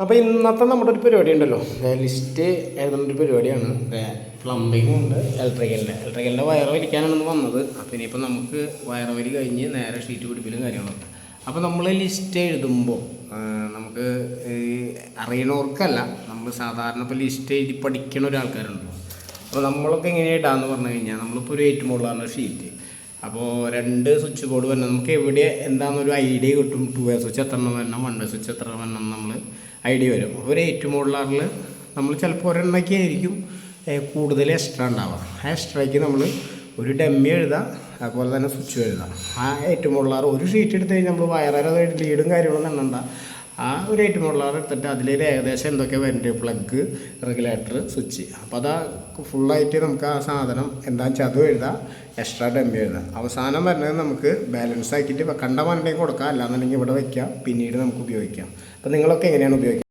അപ്പോൾ ഇന്നത്തെ നമ്മുടെ ഒരു പരിപാടി ഉണ്ടല്ലോ. ലിസ്റ്റ് എഴുതുന്ന ഒരു പരിപാടിയാണ്. പ്ലംബിങ്ങും ഉണ്ട് ഇലക്ട്രിക്കലിന്റെ ഇലക്ട്രിക്കലിന്റെ വയർ വലിക്കാനാണെന്ന് വന്നത്. അപ്പോൾ ഇനിയിപ്പോൾ നമുക്ക് വയർ വലി കഴിഞ്ഞ് നേരെ ഷീറ്റ് പിടിപ്പിലും കാര്യങ്ങളൊക്കെ. അപ്പോൾ നമ്മൾ ലിസ്റ്റ് എഴുതുമ്പോൾ നമുക്ക് അറിയണവർക്കല്ല നമ്മൾ സാധാരണ ഇപ്പോൾ ലിസ്റ്റ് എഴുതി പഠിക്കണ ഒരാൾക്കാരുണ്ടല്ലോ. അപ്പോൾ നമ്മളൊക്കെ എങ്ങനെയാണ് ഇടാന്ന് പറഞ്ഞു കഴിഞ്ഞാൽ നമ്മളിപ്പോൾ ഒരു ഏറ്റുമുള്ള ഷീറ്റ് അപ്പോൾ രണ്ട് സ്വിച്ച് ബോർഡ് വരണം. നമുക്ക് എവിടെ എന്താണെന്നൊരു ഐഡിയ കിട്ടും. ടു വേ സ്വിച്ച് എത്ര എണ്ണം വരണം വൺ വേ സ്വിച്ച് എത്ര വരണം നമ്മൾ ഐഡിയ വരും. ഒരു എയ്റ്റ് മോഡലാറിൽ നമ്മൾ ചിലപ്പോൾ ഒരെണ്ണയ്ക്ക് ആയിരിക്കും. കൂടുതൽ എക്സ്ട്രാ ഉണ്ടാവുക. ആ എക്സ്ട്രയ്ക്ക് നമ്മൾ ഒരു ഡമ്മി എഴുതാം അതുപോലെ തന്നെ സ്വിച്ച് എഴുതാം ആ ഏറ്റവും മോഡലാറ് ഒരു ഷീറ്റ് എടുത്ത് കഴിഞ്ഞാൽ നമ്മൾ വയറേറെ ലീഡും കാര്യങ്ങളൊന്നും എണ്ണണ്ട. ആ ഒരു എയ്റ്റ് മോഡലാറ് എടുത്തിട്ട് അതിലൊരു ഏകദേശം എന്തൊക്കെ വരുന്നുണ്ട് പ്ലഗ് റെഗുലേറ്റർ സ്വിച്ച് അപ്പോൾ അതാ ഫുള്ളായിട്ട് നമുക്ക് ആ സാധനം എന്താ വെച്ചാൽ അതും എഴുതാം എക്സ്ട്രാ ഡമ്മി എഴുതാം. അവസാനം വരുന്നത് നമുക്ക് ബാലൻസ് ആക്കിയിട്ട് കണ്ട മണ്ടേ കൊടുക്കാം. അല്ലാന്നുണ്ടെങ്കിൽ ഇവിടെ വയ്ക്കാം പിന്നീട് നമുക്ക് ഉപയോഗിക്കാം. അപ്പോൾ നിങ്ങളൊക്കെ എങ്ങനെയാണ് ഉപയോഗിക്കുക